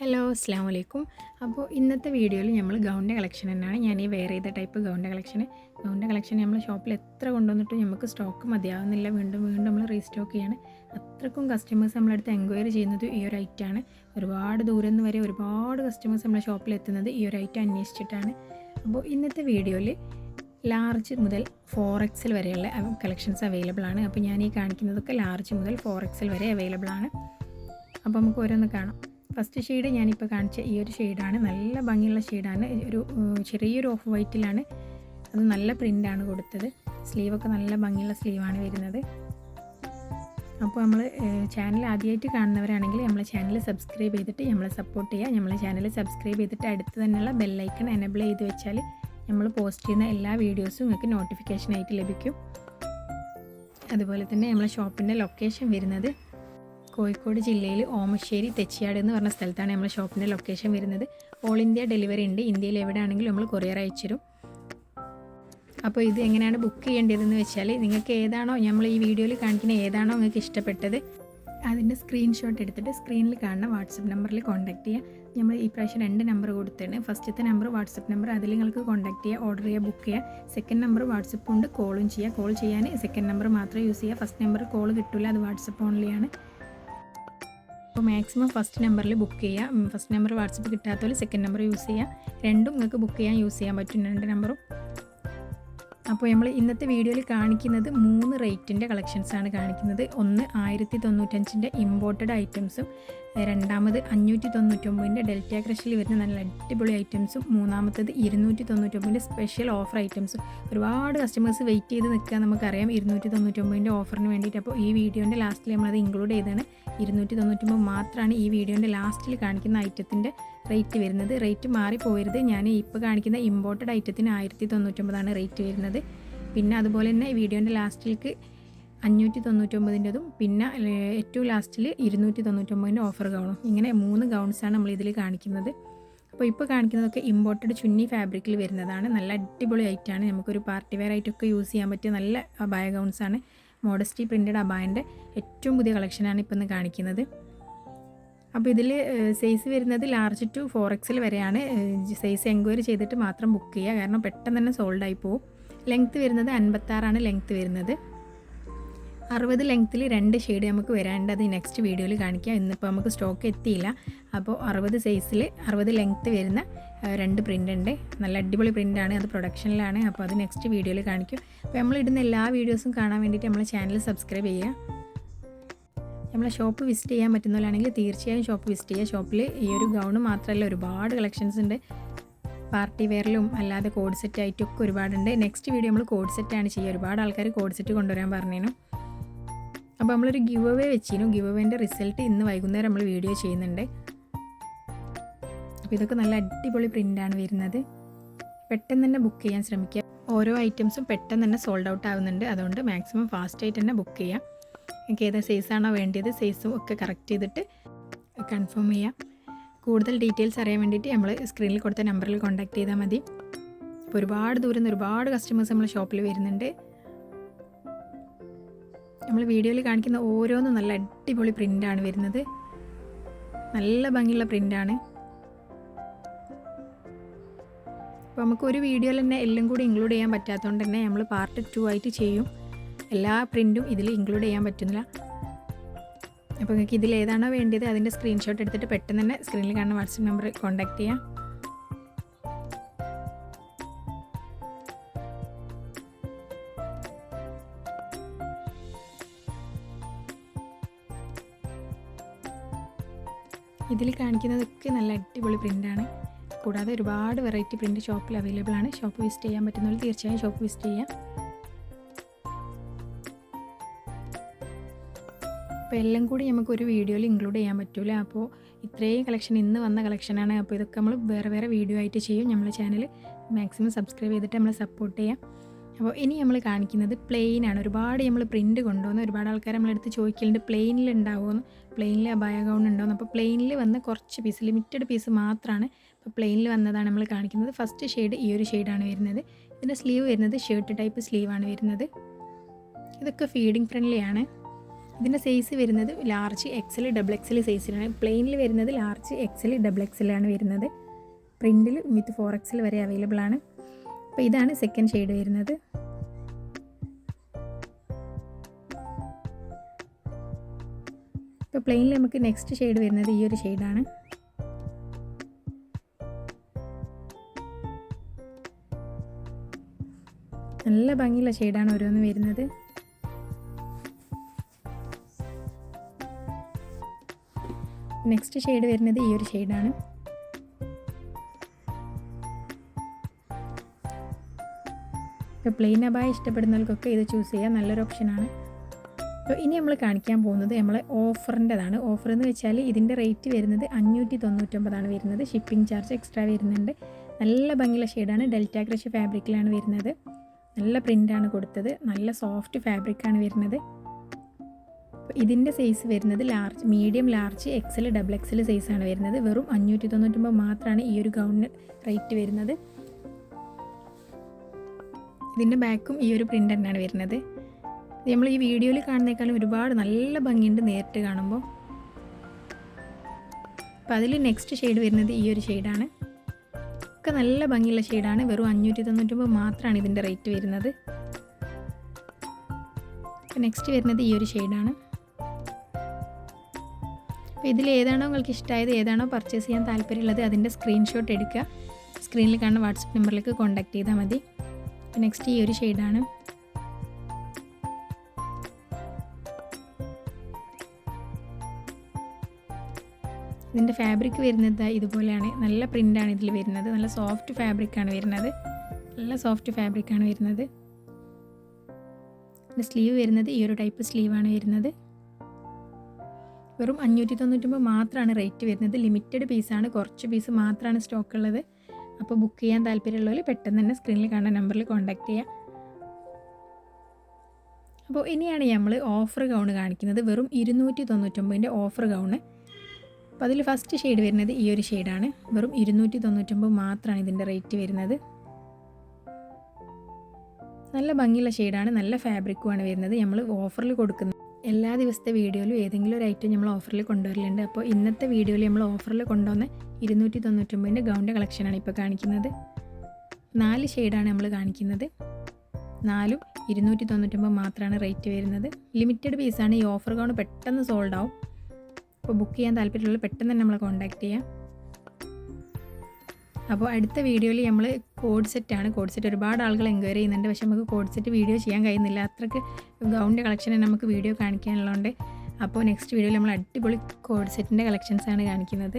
Hello അസ്സാം വലൈക്കും അപ്പോൾ ഇന്നത്തെ വീഡിയോയിൽ നമ്മൾ ഗൗണിന്റെ കളക്ഷൻ തന്നെയാണ്. ഞാൻ ഈ വെയർ ചെയ്ത ടൈപ്പ് ഗൗണിന്റെ കളക്ഷൻ. ഗൗണിന്റെ കളക്ഷൻ നമ്മൾ ഷോപ്പിൽ എത്ര കൊണ്ടുവന്നിട്ടും നമുക്ക് സ്റ്റോക്ക് മതിയാവുന്നില്ല. വീണ്ടും വീണ്ടും നമ്മൾ റീസ്റ്റോക്ക് ചെയ്യാണ്. അത്രക്കും കസ്റ്റമേഴ്സ് നമ്മളടുത്ത് എൻക്വയറി ചെയ്യുന്നത് ഈ ഒരു ഐറ്റാണ് ഒരുപാട് ദൂരം നിന്ന് വരെ ഒരുപാട് കസ്റ്റമേഴ്സ് നമ്മളെ ഷോപ്പിൽ എത്തുന്നത് ഈ ഒരു ഐറ്റം അന്വേഷിച്ചിട്ടാണ്. അപ്പോൾ ഇന്നത്തെ വീഡിയോയിൽ ലാർജ് മുതൽ ഫോർ എക്സൽ വരെയുള്ള കളക്ഷൻസ് അവൈലബിൾ ആണ്. അപ്പോൾ ഞാൻ ഈ കാണിക്കുന്നതൊക്കെ ലാർജ് മുതൽ ഫോർ എക്സൽ വരെ അവൈലബിൾ ആണ്. അപ്പോൾ നമുക്ക് ഓരോന്ന് കാണാം. ഫസ്റ്റ് ഷെയ്ഡ് ഞാനിപ്പോൾ കാണിച്ച ഈ ഒരു ഷെയ്ഡാണ് നല്ല ഭംഗിയുള്ള ഷെയ്ഡാണ് ഒരു ചെറിയൊരു ഓഫ് വൈറ്റിലാണ് അത് നല്ല പ്രിന്റാണ് കൊടുത്തത്. സ്ലീവൊക്കെ നല്ല ഭംഗിയുള്ള സ്ലീവാണ് വരുന്നത്. അപ്പോൾ നമ്മൾ ചാനൽ ആദ്യമായിട്ട് കാണുന്നവരാണെങ്കിൽ നമ്മളെ ചാനൽ സബ്സ്ക്രൈബ് ചെയ്തിട്ട് നമ്മളെ സപ്പോർട്ട് ചെയ്യുക. നമ്മളെ ചാനൽ സബ്സ്ക്രൈബ് ചെയ്തിട്ട് അടുത്ത് തന്നെയുള്ള ബെല്ലൈക്കൺ എനബിൾ ചെയ്ത് വെച്ചാൽ നമ്മൾ പോസ്റ്റ് ചെയ്യുന്ന എല്ലാ വീഡിയോസും നിങ്ങൾക്ക് നോട്ടിഫിക്കേഷനായിട്ട് ലഭിക്കും. അതുപോലെ തന്നെ നമ്മളെ ഷോപ്പിന്റെ ലൊക്കേഷൻ വരുന്നത് കോഴിക്കോട് ജില്ലയിൽ ഓമശ്ശേരി തെച്ചിയാട് എന്ന് പറഞ്ഞ സ്ഥലത്താണ് നമ്മുടെ ഷോപ്പിന്റെ ലൊക്കേഷൻ വരുന്നത്. ഓൾ ഇന്ത്യ ഡെലിവറി ഉണ്ട്. ഇന്ത്യയിൽ എവിടെയാണെങ്കിലും നമ്മൾ കൊറിയർ അയച്ചിരും അപ്പോൾ ഇത് എങ്ങനെയാണ് ബുക്ക് ചെയ്യേണ്ടതെന്ന് വെച്ചാൽ നിങ്ങൾക്ക് ഏതാണോ നമ്മൾ ഈ വീഡിയോയിൽ കാണിക്കുന്ന ഏതാണോ നിങ്ങൾക്ക് ഇഷ്ടപ്പെട്ടത് അതിന്റെ സ്ക്രീൻഷോട്ട് എടുത്തിട്ട് സ്ക്രീനിൽ കാണുന്ന വാട്സപ്പ് നമ്പറിൽ കോൺടാക്ട് ചെയ്യുക. നമ്മൾ ഈ പ്രാവശ്യം രണ്ട് നമ്പർ കൊടുത്തിട്ടുണ്ട് ഫസ്റ്റത്തെ നമ്പർ വാട്സപ്പ് നമ്പർ അതിൽ നിങ്ങൾക്ക് കോൺടാക്ട് ചെയ്യുക ഓർഡർ ചെയ്യുക ബുക്ക് ചെയ്യുക. സെക്കൻഡ് നമ്പർ വാട്സപ്പ് ഉണ്ട് കോളും ചെയ്യുക. കോൾ ചെയ്യാൻ സെക്കൻഡ് നമ്പർ മാത്രമേ യൂസ് ചെയ്യുക. ഫസ്റ്റ് നമ്പർ കോൾ കിട്ടില്ല അത് വാട്സപ്പ് ഓൺലിയാണ്. അപ്പോൾ മാക്സിമം ഫസ്റ്റ് നമ്പറിൽ ബുക്ക് ചെയ്യുക. ഫസ്റ്റ് നമ്പർ വാട്സപ്പ് കിട്ടാത്തവർ സെക്കൻഡ് നമ്പർ യൂസ് ചെയ്യുക. രണ്ടും നിങ്ങൾക്ക് ബുക്ക് ചെയ്യാൻ യൂസ് ചെയ്യാൻ പറ്റും രണ്ട് നമ്പറും അപ്പോൾ നമ്മൾ ഇന്നത്തെ വീഡിയോയിൽ കാണിക്കുന്നത് മൂന്ന് റേറ്റിന്റെ കളക്ഷൻസാണ് കാണിക്കുന്നത്. ഒന്ന് ആയിരത്തി തൊണ്ണൂറ്റഞ്ചിന്റെ ഇമ്പോർട്ടഡ് ഐറ്റംസും രണ്ടാമത് അഞ്ഞൂറ്റി തൊണ്ണൂറ്റൊമ്പതിന്റെ ഡെൽറ്റ ക്രഷിൽ വരുന്ന നല്ല അടിപൊളി ഐറ്റംസും മൂന്നാമത്തത് ഇരുന്നൂറ്റി തൊണ്ണൂറ്റൊമ്പതിന്റെ സ്പെഷ്യൽ ഓഫർ ഐറ്റംസും. ഒരുപാട് കസ്റ്റമേഴ്സ് വെയിറ്റ് ചെയ്ത് നിൽക്കുക നമുക്കറിയാം. ഇരുന്നൂറ്റി തൊണ്ണൂറ്റൊമ്പതിന്റെ ഓഫറിന് വേണ്ടിയിട്ട്. അപ്പോൾ ഈ വീഡിയോന്റെ ലാസ്റ്റിൽ നമ്മളത് ഇൻക്ലൂഡ് ചെയ്താണ് ഇരുന്നൂറ്റി തൊണ്ണൂറ്റൊമ്പത് മാത്രമാണ് ഈ വീഡിയോന്റെ ലാസ്റ്റിൽ കാണിക്കുന്ന ഐറ്റത്തിന്റെ റേറ്റ് വരുന്നത്. റേറ്റ് മാറിപ്പോയരുത് ഞാൻ ഇപ്പോൾ കാണിക്കുന്ന ഇമ്പോർട്ടഡ് ഐറ്റത്തിന് ആയിരത്തി തൊണ്ണൂറ്റൊമ്പതാണ് റേറ്റ് വരുന്നത്. പിന്നെ അതുപോലെ തന്നെ വീഡിയോന്റെ ലാസ്റ്റിലേക്ക് അഞ്ഞൂറ്റി തൊണ്ണൂറ്റൊമ്പതിന്റെതും പിന്നെ ഏറ്റവും ലാസ്റ്റിൽ ഇരുന്നൂറ്റി തൊണ്ണൂറ്റൊമ്പതിന്റെ ഓഫർ ഗൗണും ഇങ്ങനെ മൂന്ന് ഗൗൺസാണ് നമ്മൾ ഇതിൽ കാണിക്കുന്നത്. അപ്പോൾ ഇപ്പോൾ കാണിക്കുന്നതൊക്കെ ഇമ്പോർട്ടഡ് ചുന്നി ഫാബ്രിക്കിൽ വരുന്നതാണ്. നല്ല അടിപൊളി ഐറ്റാണ് നമുക്കൊരു പാർട്ടി വെയർ ആയിട്ടൊക്കെ യൂസ് ചെയ്യാൻ പറ്റിയ നല്ല അബായ ഗൗൺസാണ്. മോഡസ്റ്റി പ്രിന്റഡ് അബായന്റെ ഏറ്റവും പുതിയ കളക്ഷനാണ് ഇപ്പോൾ ഇന്ന് കാണിക്കുന്നത്. അപ്പോൾ ഇതിൽ സൈസ് വരുന്നത് ലാർജ് ടു ഫോർ എക്സിൽ വരെയാണ്. സൈസ് എൻക്വയറി ചെയ്തിട്ട് മാത്രം ബുക്ക് ചെയ്യുക. കാരണം പെട്ടെന്ന് തന്നെ സോൾഡ് ആയി പോകും ലെങ്ത്ത് വരുന്നത് അൻപത്താറാണ് ലെങ്ത്ത് വരുന്നത്. അറുപത് ലെങ്ത്തിൽ രണ്ട് ഷെയ്ഡ് നമുക്ക് വരാണ്ട് അത് നെക്സ്റ്റ് വീഡിയോയിൽ കാണിക്കാം. ഇന്നിപ്പോൾ നമുക്ക് സ്റ്റോക്ക് എത്തിയില്ല. അപ്പോൾ അറുപത് സൈസിൽ അറുപത് ലെങ്ത്ത് വരുന്ന രണ്ട് പ്രിന്റ് ഉണ്ട്. നല്ല അടിപൊളി പ്രിന്റാണ് അത് പ്രൊഡക്ഷനിലാണ് അപ്പോൾ അത് നെക്സ്റ്റ് വീഡിയോയിൽ കാണിക്കും. അപ്പോൾ നമ്മൾ ഇടുന്ന എല്ലാ വീഡിയോസും കാണാൻ വേണ്ടിയിട്ട് നമ്മളെ ചാനൽ സബ്സ്ക്രൈബ് ചെയ്യുക. നമ്മളെ ഷോപ്പ് വിസിറ്റ് ചെയ്യാൻ പറ്റുന്നവരാണെങ്കിൽ തീർച്ചയായും ഷോപ്പ് വിസിറ്റ് ചെയ്യുക. ഷോപ്പിൽ ഈ ഒരു ഗൗണ് മാത്രമല്ല ഒരുപാട് കളക്ഷൻസ് ഉണ്ട്. പാർട്ടി വെയറിലും അല്ലാതെ കോഡ് സെറ്റ് ആയിട്ടും ഒക്കെ ഒരുപാടുണ്ട്. നെക്സ്റ്റ് വീഡിയോ നമ്മൾ കോഡ് സെറ്റാണ് ചെയ്യുക. ഒരുപാട് ആൾക്കാർ കോഡ് സെറ്റ് കൊണ്ടുവരാൻ പറഞ്ഞേനു. അപ്പോൾ നമ്മളൊരു ഗിവ് അവേ വെച്ചിരുന്നു. ഗിവ് അവേന്റെ റിസൾട്ട് ഇന്ന് വൈകുന്നേരം നമ്മൾ വീഡിയോ ചെയ്യുന്നുണ്ട്. അപ്പോൾ ഇതൊക്കെ നല്ല അടിപൊളി പ്രിന്റാണ് വരുന്നത്. പെട്ടെന്ന് തന്നെ ബുക്ക് ചെയ്യാൻ ശ്രമിക്കുക ഓരോ ഐറ്റംസും പെട്ടെന്ന് തന്നെ സോൾഡ് ഔട്ട് ആവുന്നുണ്ട്. അതുകൊണ്ട് മാക്സിമം ഫാസ്റ്റായിട്ട് തന്നെ ബുക്ക് ചെയ്യാം. എനിക്ക് ഏത് സൈസാണോ വേണ്ടിയത് സൈസും ഒക്കെ കറക്റ്റ് ചെയ്തിട്ട് കൺഫേം ചെയ്യാം. കൂടുതൽ ഡീറ്റെയിൽസ് അറിയാൻ വേണ്ടിയിട്ട് നമ്മൾ സ്ക്രീനിൽ കൊടുത്ത നമ്പറിൽ കോൺടാക്ട് ചെയ്താൽ മതി. ഒരുപാട് ദൂരം നിന്ന് ഒരുപാട് കസ്റ്റമേഴ്സ് നമ്മൾ ഷോപ്പിൽ വരുന്നുണ്ട്. നമ്മൾ വീഡിയോയിൽ കാണിക്കുന്ന ഓരോന്നും നല്ല അടിപൊളി പ്രിന്റാണ് വരുന്നത്. നല്ല ഭംഗിയുള്ള പ്രിന്റാണ് അപ്പോൾ നമുക്ക് ഒരു വീഡിയോയിൽ തന്നെ എല്ലാം കൂടി ഇൻക്ലൂഡ് ചെയ്യാൻ പറ്റാത്തതുകൊണ്ട് തന്നെ നമ്മൾ പാർട്ട് ടു ആയിട്ട് ചെയ്യും. എല്ലാ പ്രിന്റും ഇതിൽ ഇൻക്ലൂഡ് ചെയ്യാൻ പറ്റുന്നില്ല. അപ്പോൾ നിങ്ങൾക്ക് ഇതിൽ ഏതാണോ വേണ്ടത് അതിന്റെ സ്ക്രീൻഷോട്ട് എടുത്തിട്ട് പെട്ടെന്ന് തന്നെ സ്ക്രീനിൽ കാണുന്ന വാട്സപ്പ് നമ്പർ കോൺടാക്റ്റ് ചെയ്യാം. ഇതിൽ കാണിക്കുന്നതൊക്കെ നല്ല അടിപൊളി പ്രിന്റാണ് കൂടാതെ ഒരുപാട് വെറൈറ്റി പ്രിന്റ് ഷോപ്പിൽ അവൈലബിൾ ആണ്. ഷോപ്പ് വിസിറ്റ് ചെയ്യാൻ പറ്റുന്നവർ തീർച്ചയായും ഷോപ്പ് വിസിറ്റ് ചെയ്യാം. അപ്പോൾ എല്ലാം കൂടി നമുക്ക് ഒരു വീഡിയോയിൽ ഇൻക്ലൂഡ് ചെയ്യാൻ പറ്റില്ല അപ്പോൾ ഇത്രയും കളക്ഷൻ ഇന്ന് വന്ന കളക്ഷനാണ് അപ്പോൾ ഇതൊക്കെ നമ്മൾ വേറെ വേറെ വീഡിയോ ആയിട്ട് ചെയ്യും. നമ്മളെ ചാനൽ മാക്സിമം സബ്സ്ക്രൈബ് ചെയ്തിട്ട് നമ്മളെ സപ്പോർട്ട് ചെയ്യാം. അപ്പോൾ ഇനി നമ്മൾ കാണിക്കുന്നത് പ്ലെയിനാണ് ഒരുപാട് നമ്മൾ പ്രിന്റ് കൊണ്ടുവന്ന് ഒരുപാട് ആൾക്കാർ നമ്മളെടുത്ത് ചോദിക്കലുണ്ട് പ്ലെയിനിൽ ഉണ്ടാവുമെന്ന് പ്ലെയിനിൽ അബായ ഗൗൺ ഉണ്ടോ അപ്പോൾ പ്ലെയിനിൽ വന്ന കുറച്ച് പീസ് ലിമിറ്റഡ് പീസ് മാത്രമാണ് ഇപ്പോൾ പ്ലെയിനിൽ വന്നതാണ് നമ്മൾ കാണിക്കുന്നത്. ഫസ്റ്റ് ഷെയ്ഡ് ഈ ഒരു ഷെയ്ഡാണ് വരുന്നത്. ഇതിന്റെ സ്ലീവ് വരുന്നത് ഷർട്ട് ടൈപ്പ് സ്ലീവാണ് വരുന്നത്. ഇതൊക്കെ ഫീഡിങ് ഫ്രണ്ട്ലിയാണ് ഇതിന്റെ സൈസ് വരുന്നത് ലാർജ് എക്സൽ ഡബിൾ എക്സൽ സൈസിലാണ് പ്ലെയിനിൽ വരുന്നത് ലാർജ് എക്സൽ ഡബിൾ എക്സലാണ് വരുന്നത്. പ്രിന്റിൽ വിത്ത് ഫോർ എക്സൽ വരെ അവൈലബിൾ ആണ്. അപ്പോൾ ഇതാണ് സെക്കൻഡ് ഷെയ്ഡ് വരുന്നത്. ഇപ്പോൾ പ്ലെയിനിൽ നമുക്ക് നെക്സ്റ്റ് ഷെയ്ഡ് വരുന്നത് ഈ ഒരു ഷെയ്ഡാണ് നല്ല ഭംഗിയുള്ള ഷെയ്ഡാണ് ഓരോന്ന് വരുന്നത്. നെക്സ്റ്റ് ഷെയ്ഡ് വരുന്നത് ഈ ഒരു ഷെയ്ഡാണ് ഇപ്പോൾ പ്ലെയിൻ അബായ ഇഷ്ടപ്പെടുന്നവർക്കൊക്കെ ഇത് ചൂസ് ചെയ്യാം നല്ലൊരു ഓപ്ഷനാണ് അപ്പോൾ ഇനി നമ്മൾ കാണിക്കാൻ പോകുന്നത് നമ്മളെ ഓഫറിന്റെതാണ് ഓഫർ എന്ന് വെച്ചാൽ ഇതിന്റെ റേറ്റ് വരുന്നത് അഞ്ഞൂറ്റി തൊണ്ണൂറ്റൊമ്പതാണ് വരുന്നത്. ഷിപ്പിംഗ് ചാർജ് എക്സ്ട്രാ വരുന്നുണ്ട്. നല്ല ഭംഗിയുള്ള ഷെയ്ഡാണ് ഡെൽറ്റ ക്രഷ് ഫാബ്രിക്കിലാണ് വരുന്നത്. നല്ല പ്രിന്റാണ് കൊടുത്തത്. നല്ല സോഫ്റ്റ് ഫാബ്രിക്കാണ് വരുന്നത്. ഇതിന്റെ സൈസ് വരുന്നത് large medium large XL double XL സൈസാണ് വരുന്നത്. വെറും അഞ്ഞൂറ്റി തൊണ്ണൂറ്റൊമ്പത് മാത്രമാണ് ഈ ഒരു ഗൗണിന് റേറ്റ് വരുന്നത്. ഇതിന്റെ ബാക്കും ഈ ഒരു പ്രിന്റ് തന്നെയാണ് വരുന്നത്. നമ്മൾ ഈ വീഡിയോയിൽ കാണുന്നേക്കാളും ഒരുപാട് നല്ല ഭംഗിയുണ്ട് നേരിട്ട് കാണുമ്പോൾ. അപ്പം അതിൽ നെക്സ്റ്റ് ഷെയ്ഡ് വരുന്നത് ഈ ഒരു ഷെയ്ഡാണ് ഒക്കെ നല്ല ഭംഗിയുള്ള ഷെയ്ഡാണ് വെറും അഞ്ഞൂറ്റി തൊണ്ണൂറ്റൊമ്പത് മാത്രമാണ് ഇതിന്റെ റേറ്റ് വരുന്നത്. നെക്സ്റ്റ് വരുന്നത് ഈ ഒരു ഷെയ്ഡാണ് അപ്പോൾ ഇതിൽ ഏതാണോ നിങ്ങൾക്ക് ഇഷ്ടമായത് ഏതാണോ പർച്ചേസ് ചെയ്യാൻ താല്പര്യമുള്ളത് അതിന്റെ സ്ക്രീൻഷോട്ട് എടുക്കുക. സ്ക്രീനിൽ കാണുന്ന വാട്സപ്പ് നമ്പറിലേക്ക് കോൺടാക്ട് ചെയ്താൽ മതി. നെക്സ്റ്റ് ഈ ഒരു ഷെയ്ഡാണ് ഇതിന്റെ ഫാബ്രിക് വരുന്നത് ഇതുപോലെയാണ്. നല്ല പ്രിന്റാണ് ഇതിൽ വരുന്നത്. നല്ല സോഫ്റ്റ് ഫാബ്രിക്കാണ് വരുന്നത്. നല്ല സോഫ്റ്റ് ഫാബ്രിക്കാണ് വരുന്നത്. ഇതിന്റെ സ്ലീവ് വരുന്നത് ഈ ഒരു ടൈപ്പ് സ്ലീവാണ് വരുന്നത്. വെറും അഞ്ഞൂറ്റി തൊണ്ണൂറ്റൊമ്പത് മാത്രമാണ് റേറ്റ് വരുന്നത്. ലിമിറ്റഡ് പീസാണ് കുറച്ച് പീസ് മാത്രമാണ് സ്റ്റോക്ക് ഉള്ളത്. അപ്പോൾ ബുക്ക് ചെയ്യാൻ താല്പര്യമുള്ളവർ പെട്ടെന്ന് തന്നെ സ്ക്രീനിൽ കാണുന്ന നമ്പറിൽ കോൺടാക്റ്റ് ചെയ്യുക അപ്പോൾ ഇനിയാണ് നമ്മൾ ഓഫർ ഗൗൺ കാണിക്കുന്നത്. വെറും ഇരുന്നൂറ്റി തൊണ്ണൂറ്റൊമ്പതിന്റെ ഓഫർ ഗൗണ് അപ്പോൾ അതിൽ ഫസ്റ്റ് ഷെയ്ഡ് വരുന്നത് ഈ ഒരു ഷെയ്ഡാണ് വെറും ഇരുന്നൂറ്റി തൊണ്ണൂറ്റൊമ്പത് മാത്രമാണ് ഇതിന്റെ റേറ്റ് വരുന്നത്. നല്ല ഭംഗിയുള്ള ഷെയ്ഡാണ് നല്ല ഫാബ്രിക്കുമാണ് വരുന്നത്. നമ്മൾ ഓഫറിൽ കൊടുക്കുന്നത് എല്ലാ ദിവസത്തെ വീഡിയോയിലും ഏതെങ്കിലും ഒരു ഐറ്റം നമ്മൾ ഓഫറിൽ കൊണ്ടുവരലുണ്ട്. അപ്പോൾ ഇന്നത്തെ വീഡിയോയിൽ നമ്മൾ ഓഫറിൽ കൊണ്ടുവന്ന ഇരുന്നൂറ്റി തൊണ്ണൂറ്റൊമ്പതിന്റെ ഗൗണിന്റെ കളക്ഷനാണ് ഇപ്പോൾ കാണിക്കുന്നത്. നാല് ഷെയ്ഡാണ് നമ്മൾ കാണിക്കുന്നത്. നാലും ഇരുന്നൂറ്റി തൊണ്ണൂറ്റൊമ്പത് മാത്രമാണ് റേറ്റ് വരുന്നത് ലിമിറ്റഡ് പീസാണ് ഈ ഓഫർ ഗൗൺ പെട്ടെന്ന് സോൾഡ് ആവും. അപ്പോൾ ബുക്ക് ചെയ്യാൻ താല്പര്യമുള്ള പെട്ടെന്ന് തന്നെ നമ്മളെ കോൺടാക്റ്റ് ചെയ്യാം. അപ്പോൾ അടുത്ത വീഡിയോയിൽ നമ്മൾ കോഡ് സെറ്റാണ് കോഡ് സെറ്റ് ഒരുപാട് ആളുകൾ എൻക്വയറി ചെയ്യുന്നുണ്ട്. പക്ഷേ നമുക്ക് കോഡ് സെറ്റ് വീഡിയോ ചെയ്യാൻ കഴിയുന്നില്ല. അത്രയ്ക്ക് ഗൗണിന്റെ കളക്ഷൻ നമുക്ക് വീഡിയോ കാണിക്കാനുള്ളതുകൊണ്ട് അപ്പോൾ നെക്സ്റ്റ് വീഡിയോയിൽ നമ്മൾ അടിപൊളി കോഡ് സെറ്റിന്റെ കളക്ഷൻസാണ് കാണിക്കുന്നത്.